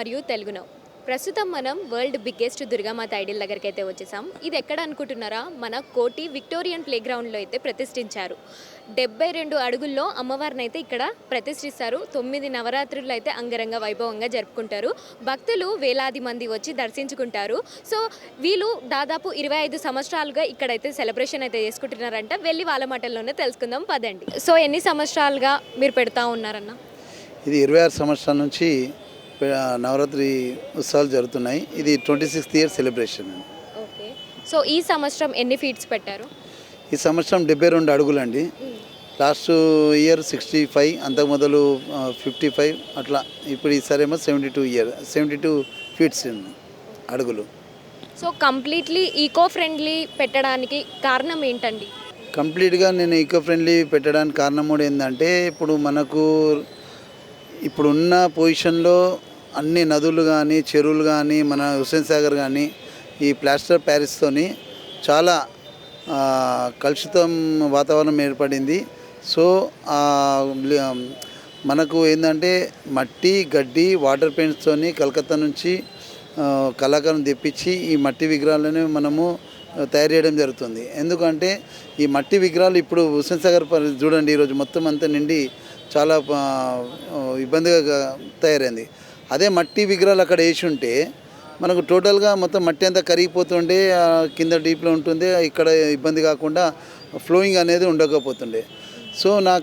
మరియు తెలుగునో. ప్రస్తుతం మనం వరల్డ్ బిగ్గెస్ట్ దుర్గామాత ఐడిల్ దగ్గరికి అయితే వచ్చేసాం. ఇది ఎక్కడ అనుకుంటున్నారా? మన కోటి విక్టోరియన్ ప్లే గ్రౌండ్లో అయితే ప్రతిష్ఠించారు. డెబ్బై రెండు అడుగుల్లో అమ్మవారిని అయితే ఇక్కడ ప్రతిష్ఠిస్తారు. తొమ్మిది నవరాత్రులు అయితే అంగరంగ వైభవంగా జరుపుకుంటారు. భక్తులు వేలాది మంది వచ్చి దర్శించుకుంటారు. సో వీళ్ళు దాదాపు ఇరవై ఐదు సంవత్సరాలుగా ఇక్కడైతే సెలబ్రేషన్ అయితే చేసుకుంటున్నారంట. వెళ్ళి వాళ్ళ మాటల్లోనే తెలుసుకుందాం. పదండి. సో ఎన్ని సంవత్సరాలుగా మీరు పెడతా ఉన్నారన్న? ఇది ఇరవై ఆరు సంవత్సరాల నుంచి నవరాత్రి ఉత్సవాలు జరుగుతున్నాయి. ఇది twenty sixth year celebration okay. So ఈ సంవత్సరం ఎన్ని ఫీట్స్ పెట్టారు? ఈ సంవత్సరం డెబ్బై రెండు అడుగులండి. లాస్ట్ ఇయర్ సిక్స్టీ ఫైవ్ అంతకు మొదలు ఫిఫ్టీ ఫైవ్ అట్లా ఇప్పుడు ఈసారి ఏమో seventy two year seventy two feets అడుగులు. సో కంప్లీట్లీ ఈకో ఫ్రెండ్లీ పెట్టడానికి కారణం ఏంటండి? కంప్లీట్గా నేను ఈకో ఫ్రెండ్లీ పెట్టడానికి కారణం కూడా ఏంటంటే ఇప్పుడు మనకు ఇప్పుడు ఉన్న పొజిషన్లో అన్ని నదులు కానీ చెరువులు కానీ మన హుస్సేన్ సాగర్ కానీ ఈ ప్లాస్టర్ ప్యారిస్తోని చాలా కలుషితం వాతావరణం ఏర్పడింది. సో మనకు ఏంటంటే మట్టి గడ్డి వాటర్ పెయింట్స్తోని కలకత్తా నుంచి కళాకారం తెప్పించి ఈ మట్టి విగ్రహాలను మనము తయారు చేయడం జరుగుతుంది. ఎందుకంటే ఈ మట్టి విగ్రహాలు ఇప్పుడు హుస్సేన్ సాగర్ చూడండి ఈరోజు మొత్తం అంతా నిండి చాలా ఇబ్బందిగా తయారైంది. అదే మట్టి విగ్రహాలు అక్కడ వేసి ఉంటే మనకు టోటల్గా మొత్తం మట్టి అంతా కరిగిపోతుండే కింద డీప్లో ఉంటుంది ఇక్కడ ఇబ్బంది కాకుండా ఫ్లోయింగ్ అనేది ఉండకపోతుండే. సో నా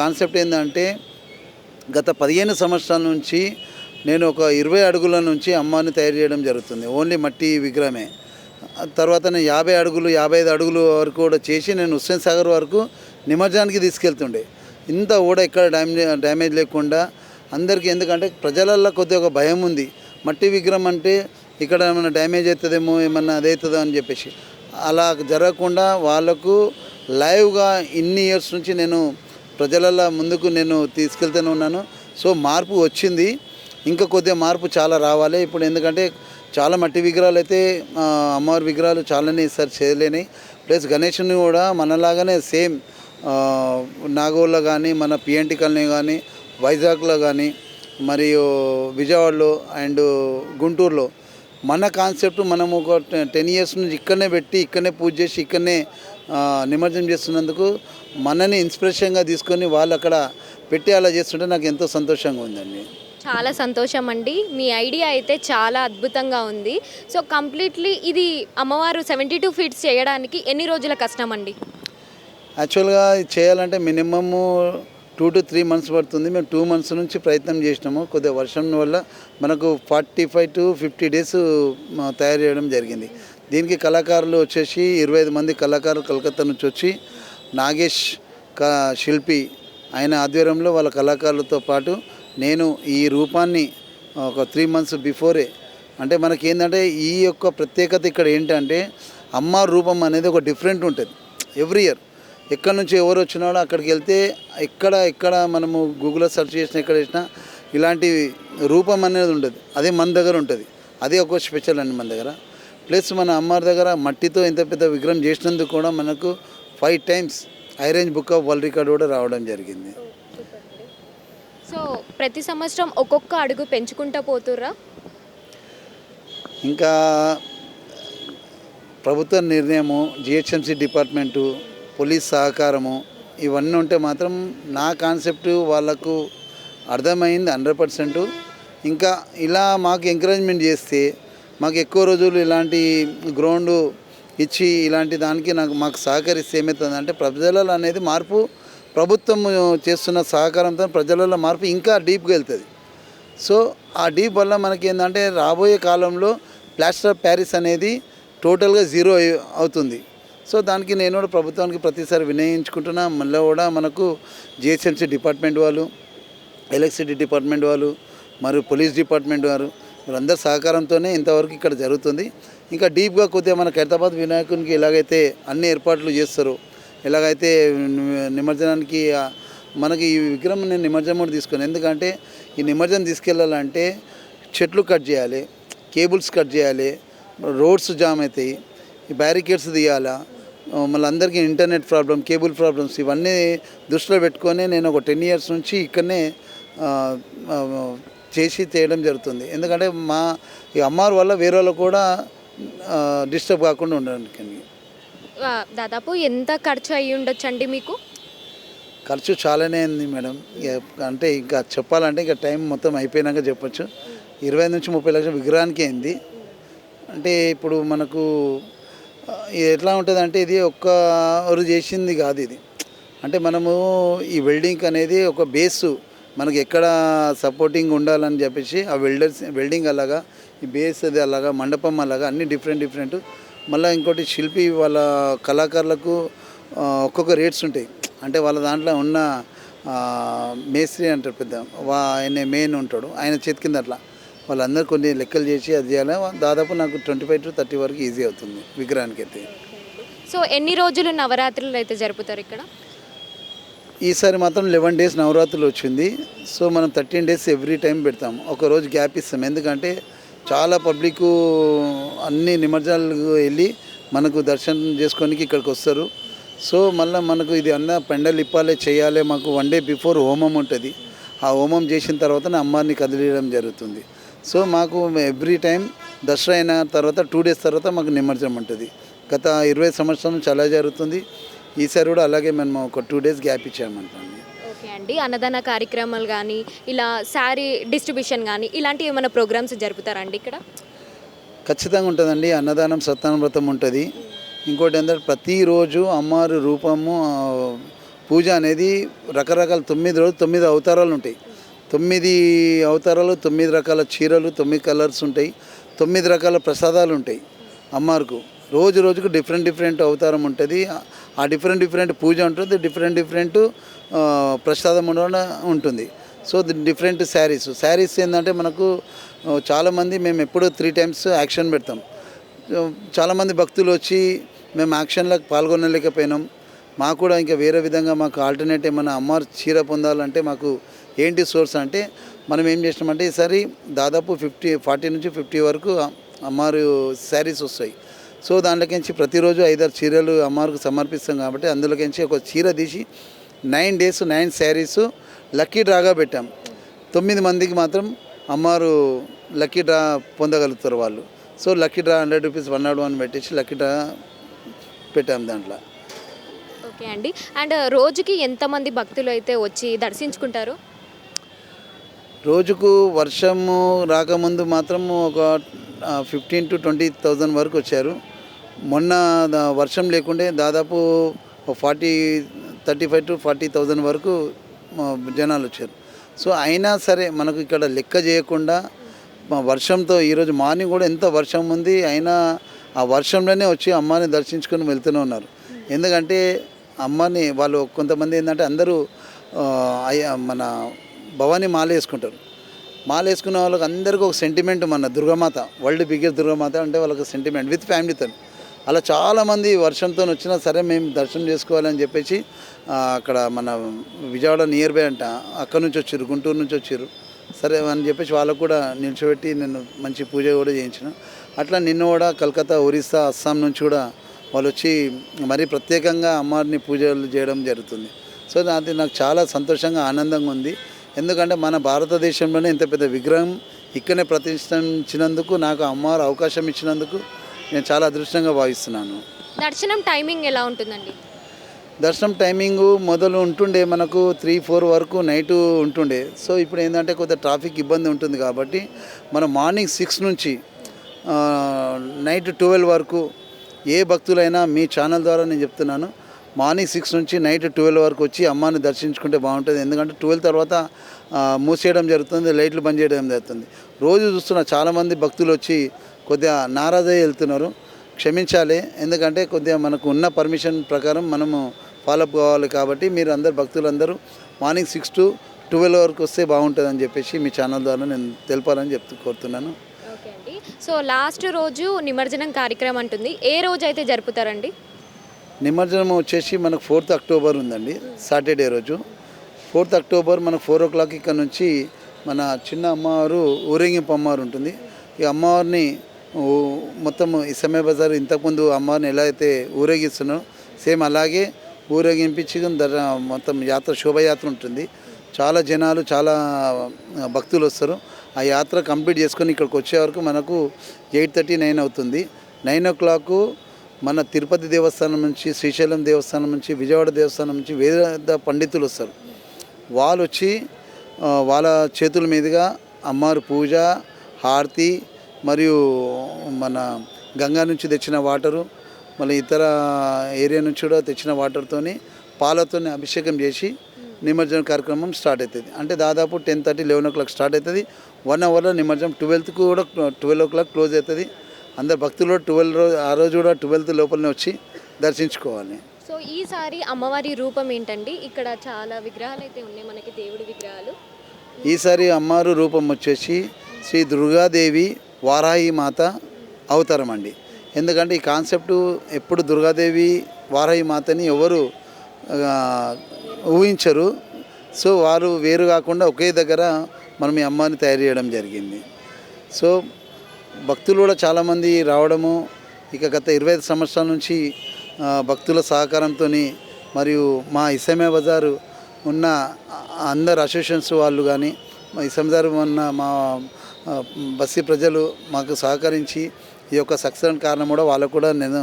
కాన్సెప్ట్ ఏంటంటే గత పదిహేను సంవత్సరాల నుంచి నేను ఒక ఇరవై అడుగుల నుంచి అమ్మాని తయారు చేయడం జరుగుతుంది ఓన్లీ మట్టి విగ్రహమే. తర్వాత నేను యాభై అడుగులు యాభై ఐదు అడుగులు వరకు కూడా చేసి నేను హుస్సేన్ సాగర్ వరకు నిమజ్జనానికి తీసుకెళ్తుండే. ఇంత కూడా ఎక్కడ డ్యామేజ్ డ్యామేజ్ లేకుండా అందరికీ ఎందుకంటే ప్రజలల్లో కొద్దిగా ఒక భయం ఉంది. మట్టి విగ్రహం అంటే ఇక్కడ ఏమైనా డ్యామేజ్ అవుతుందేమో ఏమన్నా అదవుతుందో అని చెప్పేసి. అలా జరగకుండా వాళ్ళకు లైవ్గా ఇన్ని ఇయర్స్ నుంచి నేను ప్రజలల్లో ముందుకు నేను తీసుకెళ్తూనే ఉన్నాను. సో మార్పు వచ్చింది. ఇంకా కొద్దిగా మార్పు చాలా రావాలి. ఇప్పుడు ఎందుకంటే చాలా మట్టి విగ్రహాలు అయితే అమ్మవారి విగ్రహాలు చాలానే ఈసారి చేయలేని ప్లస్ గణేషుని కూడా మనలాగానే సేమ్ నాగోల్లో కానీ మన పిఎన్టీ కాలనీ కానీ వైజాగ్లో కానీ మరియు విజయవాడలో అండ్ గుంటూరులో మన కాన్సెప్ట్ మనం ఒక టెన్ ఇయర్స్ నుంచి ఇక్కడనే పెట్టి ఇక్కడనే పూజ చేసి ఇక్కడనే నిమజ్జనం చేస్తున్నందుకు మనని ఇన్స్పిరేషన్గా తీసుకొని వాళ్ళు అక్కడ పెట్టి అలా చేస్తుంటే నాకు ఎంతో సంతోషంగా ఉందండి. చాలా సంతోషం అండి. మీ ఐడియా అయితే చాలా అద్భుతంగా ఉంది. సో కంప్లీట్లీ ఇది అమ్మవారు సెవెంటీ టూ ఫీట్స్ చేయడానికి ఎన్ని రోజుల కష్టం అండి? యాక్చువల్గా చేయాలంటే minimum two to three months పడుతుంది. మేము టూ మంత్స్ నుంచి ప్రయత్నం చేసినాము. కొద్దిగా వర్షం వల్ల మనకు forty five to fifty days తయారు చేయడం జరిగింది. దీనికి కళాకారులు వచ్చేసి ఇరవై ఐదు మంది కళాకారులు కలకత్తా నుంచి వచ్చి నాగేష్ శిల్పి ఆయన ఆధ్వర్యంలో వాళ్ళ కళాకారులతో పాటు నేను ఈ రూపాన్ని ఒక త్రీ మంత్స్ బిఫోరే అంటే మనకి ఏంటంటే ఈ యొక్క ప్రత్యేకత ఇక్కడ ఏంటంటే అమ్మ రూపం అనేది ఒక డిఫరెంట్ ఉంటుంది. ఎవ్రీ ఇయర్ ఎక్కడి నుంచి ఎవరు వచ్చినాడో అక్కడికి వెళ్తే ఎక్కడ ఎక్కడ మనము గూగుల్లో సెర్చ్ చేసినా ఎక్కడ చేసినా ఇలాంటి రూపం అనేది ఉంటుంది. అదే మన దగ్గర ఉంటుంది. అదే ఒక స్పెషల్ అండి మన దగ్గర. ప్లస్ మన అమ్మవారి దగ్గర మట్టితో ఇంత పెద్ద విగ్రహం చేసినందుకు కూడా మనకు ఫైవ్ టైమ్స్ ఐరేంజ్ బుక్ ఆఫ్ వరల్డ్ రికార్డ్ కూడా రావడం జరిగింది. సో ప్రతి సంవత్సరం ఒక్కొక్క అడుగు పెంచుకుంటా పోతుర్రా? ఇంకా ప్రభుత్వ నిర్ణయము జిహెచ్ఎంసీ డిపార్ట్మెంటు పోలీస్ సహకారము ఇవన్నీ ఉంటే మాత్రం నా కాన్సెప్ట్ వాళ్ళకు అర్థమైంది హండ్రెడ్ పర్సెంట్. ఇంకా ఇలా మాకు ఎంకరేజ్మెంట్ చేస్తే మాకు ఎక్కువ రోజులు ఇలాంటి గ్రౌండ్ ఇచ్చి ఇలాంటి దానికి నాకు మాకు సహకరిస్తే ఏమవుతుందంటే ప్రజలలో అనేది మార్పు ప్రభుత్వం చేస్తున్న సహకారంతో ప్రజలలో మార్పు ఇంకా డీప్గా వెళ్తుంది. సో ఆ డీప్ వల్ల మనకి ఏంటంటే రాబోయే కాలంలో ప్లాస్టర్ ఆఫ్ ప్యారిస్ అనేది టోటల్గా జీరో అవుతుంది. సో దానికి నేను కూడా ప్రభుత్వానికి ప్రతిసారి వినయించుకుంటున్నా మళ్ళీ కూడా మనకు జిహెచ్ఎంసీ డిపార్ట్మెంట్ వాళ్ళు ఎలక్ట్రిసిటీ డిపార్ట్మెంట్ వాళ్ళు మరియు పోలీస్ డిపార్ట్మెంట్ వారు వీళ్ళందరి సహకారంతోనే ఇంతవరకు ఇక్కడ జరుగుతుంది. ఇంకా డీప్గా కొద్దిగా మన ఖైరతాబాద్ వినాయకునికి ఎలాగైతే అన్ని ఏర్పాట్లు చేస్తారో ఎలాగైతే నిమజ్జనానికి మనకి ఈ విగ్రహం నేను నిమజ్జనం కూడా తీసుకుని ఎందుకంటే ఈ నిమజ్జనం తీసుకెళ్ళాలంటే చెట్లు కట్ చేయాలి కేబుల్స్ కట్ చేయాలి రోడ్స్ జామ్ అవుతాయి ఈ బ్యారికేడ్స్ తీయాలా మళ్ళీ అందరికీ ఇంటర్నెట్ ప్రాబ్లం కేబుల్ ప్రాబ్లమ్స్ ఇవన్నీ దృష్టిలో పెట్టుకొని నేను ఒక టెన్ ఇయర్స్ నుంచి ఇక్కడనే చేసి చేయడం జరుగుతుంది. ఎందుకంటే మా ఈ అమ్మవారి వల్ల వేరే వాళ్ళు కూడా డిస్టర్బ్ కాకుండా ఉండడానికి. దాదాపు ఎంత ఖర్చు అయ్యి ఉండొచ్చండి మీకు? ఖర్చు చాలానే ఉంది మేడం. అంటే ఇంకా చెప్పాలంటే ఇంకా టైం మొత్తం అయిపోయినాక చెప్పొచ్చు. ఇరవై నుంచి ముప్పై లక్షల విగ్రహానికి అయింది. అంటే ఇప్పుడు మనకు ఎట్లా ఉంటుంది అంటే ఇది ఒక్కరు చేసింది కాదు ఇది. అంటే మనము ఈ వెల్డింగ్ అనేది ఒక బేసు మనకి ఎక్కడ సపోర్టింగ్ ఉండాలని చెప్పేసి ఆ వెల్డర్స్ వెల్డింగ్ అలాగా ఈ బేస్ అది అలాగా మండపం అలాగా అన్ని డిఫరెంట్ డిఫరెంట్ మళ్ళీ ఇంకోటి శిల్పి వాళ్ళ కళాకారులకు ఒక్కొక్క రేట్స్ ఉంటాయి. అంటే వాళ్ళ దాంట్లో ఉన్న మేస్త్రి అంటారు పెద్ద వా ఆయన మెయిన్ ఉంటాడు ఆయన చేతి కింద అట్లా. వాళ్ళందరూ కొన్ని లెక్కలు చేసి అది చేయాలి? దాదాపు నాకు ట్వంటీ ఫైవ్ టు థర్టీ వరకు ఈజీ అవుతుంది విగ్రహానికి అయితే సో ఎన్ని రోజులు నవరాత్రులు అయితే జరుపుతారు ఇక్కడ? ఈసారి మాత్రం లెవెన్ డేస్ నవరాత్రులు వచ్చింది. సో మనం థర్టీన్ డేస్ ఎవ్రీ టైం పెడతాం. ఒక రోజు గ్యాప్ ఇస్తాం. ఎందుకంటే చాలా పబ్లిక్ అన్ని నిమజ్జనాలకు వెళ్ళి మనకు దర్శనం చేసుకోనికి ఇక్కడికి వస్తారు. సో మళ్ళీ మనకు ఇది అన్న పెండలు ఇప్పాలి చేయాలి మాకు వన్ డే బిఫోర్ హోమం ఉంటుంది. ఆ హోమం చేసిన తర్వాత అమ్మారిని కదిలియడం జరుగుతుంది. సో మాకు ఎవ్రీ టైం దసరా అయిన తర్వాత టూ డేస్ తర్వాత మాకు నిమజ్జనం ఉంటుంది. గత ఇరవై సంవత్సరాల నుంచి అలా జరుగుతుంది. ఈసారి కూడా అలాగే మేము ఒక టూ డేస్ గ్యాప్ ఇచ్చామంటండి ఓకే అండి. అన్నదాన కార్యక్రమాలు కానీ ఇలా శారీ డిస్ట్రిబ్యూషన్ కానీ ఇలాంటి ఏమైనా ప్రోగ్రామ్స్ జరుపుతారండి ఇక్కడ? ఖచ్చితంగా ఉంటుందండి. అన్నదానం సత్తాన వ్రతం ఉంటుంది. ఇంకోటి ఏంటంటే ప్రతిరోజు అమ్మవారి రూపము పూజ అనేది రకరకాల తొమ్మిది రోజులు తొమ్మిది అవతారాలు ఉంటాయి. తొమ్మిది అవతారాలు తొమ్మిది రకాల చీరలు తొమ్మిది కలర్స్ ఉంటాయి. తొమ్మిది రకాల ప్రసాదాలు ఉంటాయి అమ్మవారికి రోజు రోజుకు డిఫరెంట్ డిఫరెంట్ అవతారం ఉంటుంది. ఆ డిఫరెంట్ డిఫరెంట్ పూజ ఉంటుంది. డిఫరెంట్ డిఫరెంట్ ప్రసాదం కూడా ఉంటుంది. So different saris. శారీస్ ఏంటంటే మనకు చాలామంది మేము ఎప్పుడూ త్రీ టైమ్స్ యాక్షన్ పెడతాం. చాలామంది భక్తులు వచ్చి మేము యాక్షన్లకు పాల్గొనలేకపోయినాం. మాకు కూడా ఇంకా వేరే విధంగా మాకు ఆల్టర్నేట్ ఏమైనా అమ్మారు చీర పొందాలంటే మాకు ఏంటి సోర్స్ అంటే మనం ఏం చేసినామంటే ఈసారి దాదాపు ఫిఫ్టీ ఫార్టీ నుంచి ఫిఫ్టీ వరకు అమ్మారు శారీస్ వస్తాయి. సో దాంట్లోకించి ప్రతిరోజు ఐదారు చీరలు అమ్మవారికి సమర్పిస్తాం కాబట్టి అందులోకించి ఒక చీర తీసి nine days nine saris lucky డ్రాగా పెట్టాం. తొమ్మిది మందికి మాత్రం అమ్మవారు లక్కీ డ్రా పొందగలుగుతారు వాళ్ళు. So lucky draw hundred rupees one not one పెట్టేసి లక్కీ డ్రా పెట్టాం దాంట్లో. ఓకే అండి. అండ్ రోజుకి ఎంతమంది భక్తులు అయితే వచ్చి దర్శించుకుంటారు? రోజుకు వర్షము రాకముందు మాత్రం ఒక ఫిఫ్టీన్ టు ట్వంటీ థౌజండ్ వరకు వచ్చారు. మొన్న వర్షం లేకుండే దాదాపు forty thirty five to forty thousand వరకు జనాలు వచ్చారు. సో అయినా సరే మనకు ఇక్కడ లెక్క చేయకుండా వర్షంతో ఈరోజు మార్నింగ్ కూడా ఎంత వర్షం ఉంది అయినా ఆ వర్షంలోనే వచ్చి అమ్మని దర్శించుకొని వెళ్తూనే ఉన్నారు. ఎందుకంటే అమ్మని వాళ్ళు కొంతమంది ఏంటంటే అందరూ అయ్య- మన భవానీ మాల వేసుకుంటారు. మాల వేసుకున్న వాళ్ళకి అందరికీ ఒక సెంటిమెంట్ మన దుర్గమాత వరల్డ్ బిగ్గెస్ట్ దుర్గమాత అంటే వాళ్ళకి సెంటిమెంట్ విత్ ఫ్యామిలీతో అలా చాలామంది వర్షంతో వచ్చినా సరే మేము దర్శనం చేసుకోవాలని చెప్పేసి అక్కడ మన విజయవాడ నియర్ బై అంట అక్కడ నుంచి వచ్చారు గుంటూరు నుంచి వచ్చారు. సరే అని చెప్పేసి వాళ్ళకు కూడా నిల్చోబెట్టి నేను మంచి పూజ కూడా చేయించిన. అట్లా నిన్న కూడా కలకత్తా ఒరిస్సా అస్సాం నుంచి కూడా వాళ్ళు వచ్చి మరీ ప్రత్యేకంగా అమ్మవారిని పూజలు చేయడం జరుగుతుంది. సో అది నాకు చాలా సంతోషంగా ఆనందంగా ఉంది. ఎందుకంటే మన భారతదేశంలోనే ఇంత పెద్ద విగ్రహం ఇక్కడనే ప్రతిష్ఠించినందుకు నాకు అమ్మవారు అవకాశం ఇచ్చినందుకు నేను చాలా అదృష్టంగా భావిస్తున్నాను. దర్శనం టైమింగ్ ఎలా ఉంటుందండి? దర్శనం టైమింగ్ మొదలు ఉంటుండే మనకు త్రీ ఫోర్ వరకు నైట్ ఉంటుండే. సో ఇప్పుడు ఏంటంటే కొంత ట్రాఫిక్ ఇబ్బంది ఉంటుంది కాబట్టి మనం మార్నింగ్ సిక్స్ నుంచి నైట్ ట్వెల్వ్ వరకు ఏ భక్తులైనా మీ ఛానల్ ద్వారా నేను చెప్తున్నాను మార్నింగ్ సిక్స్ నుంచి నైట్ ట్వెల్వ్ వరకు వచ్చి అమ్మాని దర్శించుకుంటే బాగుంటుంది. ఎందుకంటే ట్వెల్వ్ తర్వాత మూసేయడం జరుగుతుంది లైట్లు బంద్ చేయడం జరుగుతుంది. రోజు చూస్తున్న చాలామంది భక్తులు వచ్చి కొద్దిగా నారాజయ్య వెళ్తున్నారు. క్షమించాలి. ఎందుకంటే కొద్దిగా మనకు ఉన్న పర్మిషన్ ప్రకారం మనము ఫాలోఅప్ కావాలి కాబట్టి మీరు అందరు భక్తులందరూ మార్నింగ్ సిక్స్ టు ట్వెల్వ్ వరకు వస్తే బాగుంటుందని చెప్పేసి మీ ఛానల్ ద్వారా నేను తెలపాలని చెప్తూ కోరుతున్నాను. సో లాస్ట్ రోజు నిమజ్జనం కార్యక్రమం ఉంటుంది ఏ రోజు అయితే జరుపుతారండి? నిమజ్జనం వచ్చేసి మనకు ఫోర్త్ అక్టోబర్ ఉందండి సాటర్డే రోజు. ఫోర్త్ అక్టోబర్ మనకు ఫోర్ ఓ క్లాక్ ఇక్కడ నుంచి మన చిన్న అమ్మవారు ఊరేగింపు అమ్మవారు ఉంటుంది. ఈ అమ్మవారిని మొత్తం మొత్తం ఇసమే బజార్ ఇంతకుముందు అమ్మవారిని ఎలా అయితే ఊరేగిస్తున్నారో సేమ్ అలాగే ఊరేగింపించి మొత్తం యాత్ర శోభయాత్ర ఉంటుంది. చాలా జనాలు చాలా భక్తులు వస్తారు. ఆ యాత్ర కంప్లీట్ చేసుకొని ఇక్కడికి వచ్చే వరకు మనకు ఎయిట్ థర్టీ నైన్ అవుతుంది. నైన్ ఓ క్లాకు మన తిరుపతి దేవస్థానం నుంచి శ్రీశైలం దేవస్థానం నుంచి విజయవాడ దేవస్థానం నుంచి వేద పండితులు వస్తారు. వాళ్ళు వచ్చి వాళ్ళ చేతుల మీదుగా అమ్మవారి పూజ హారతి మరియు మన గంగా నుంచి తెచ్చిన వాటరు మళ్ళీ ఇతర ఏరియా నుంచి కూడా తెచ్చిన వాటర్తోని పాలతోని అభిషేకం చేసి నిమజ్జనం కార్యక్రమం స్టార్ట్ అవుతుంది. అంటే దాదాపు ten thirty eleven o'clock start అవుతుంది. వన్ అవర్లో నిమజ్జనం ట్వెల్త్కు కూడా ట్వెల్వ్ ఓ క్లాక్ క్లోజ్ అవుతుంది. అందరు భక్తులు ట్వెల్వ్ రోజు ఆ రోజు కూడా ట్వెల్త్ లోపలనే వచ్చి దర్శించుకోవాలి. సో ఈసారి అమ్మవారి రూపం ఏంటండి? ఇక్కడ చాలా విగ్రహాలు అయితే ఉన్నాయి మనకి దేవుడి విగ్రహాలు. ఈసారి అమ్మారు రూపం వచ్చేసి శ్రీ దుర్గాదేవి వారాహి మాత అవతారం అండి. ఎందుకంటే ఈ కాన్సెప్ట్ ఎప్పుడు దుర్గాదేవి వారాహి మాతని ఎవరు ఊహించరు. సో వారు వేరు కాకుండా ఒకే దగ్గర మనం ఈ అమ్మాని తయారు చేయడం జరిగింది. సో భక్తులు కూడా చాలామంది రావడము ఇక గత ఇరవై ఐదు సంవత్సరాల నుంచి భక్తుల సహకారంతో మరియు మా ఇసమే బజారు ఉన్న అందరు అసోసియేషన్స్ వాళ్ళు కానీ మా ఇసమదారు ఉన్న మా బస్సీ ప్రజలు మాకు సహకరించి ఈ యొక్క సక్సెస్ కారణం కూడా వాళ్ళకు కూడా నేను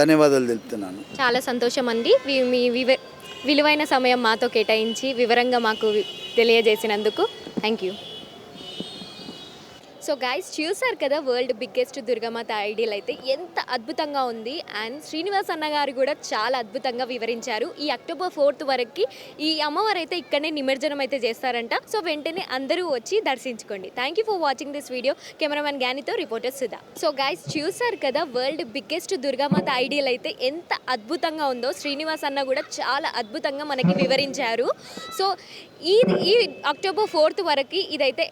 ధన్యవాదాలు తెలుపుతున్నాను. చాలా సంతోషం అండి మీ వివ విలువైన సమయం మాతో కేటాయించి వివరంగా మాకు తెలియజేసినందుకు థ్యాంక్ యూ. సో గైస్ చూసారు కదా వరల్డ్ బిగ్గెస్ట్ దుర్గమాత ఐడియల్ అయితే ఎంత అద్భుతంగా ఉంది. అండ్ శ్రీనివాస్ అన్న గారు కూడా చాలా అద్భుతంగా వివరించారు. ఈ అక్టోబర్ ఫోర్త్ వరకు ఈ అమ్మవారు అయితే ఇక్కడనే నిమజ్జనం అయితే చేస్తారంట. సో వెంటనే అందరూ వచ్చి దర్శించుకోండి. Thank you for watching this video cameraman గ్యానితో reporter Sudha so guys చూసారు కదా వరల్డ్ బిగ్గెస్ట్ దుర్గామాత ఐడియల్ అయితే ఎంత అద్భుతంగా ఉందో శ్రీనివాస్ అన్న కూడా చాలా అద్భుతంగా మనకి వివరించారు. సో ఈ ఈ అక్టోబర్ ఫోర్త్ వరకు ఇదైతే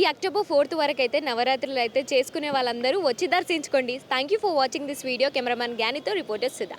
ఈ అక్టోబర్ ఫోర్త్ వరకు అయితే నవరాత్రులు అయితే చేసుకునే వాళ్ళందరూ వచ్చి దర్శించుకోండి. Thank you for watching this video cameraman గ్యానితో reporter Sudha.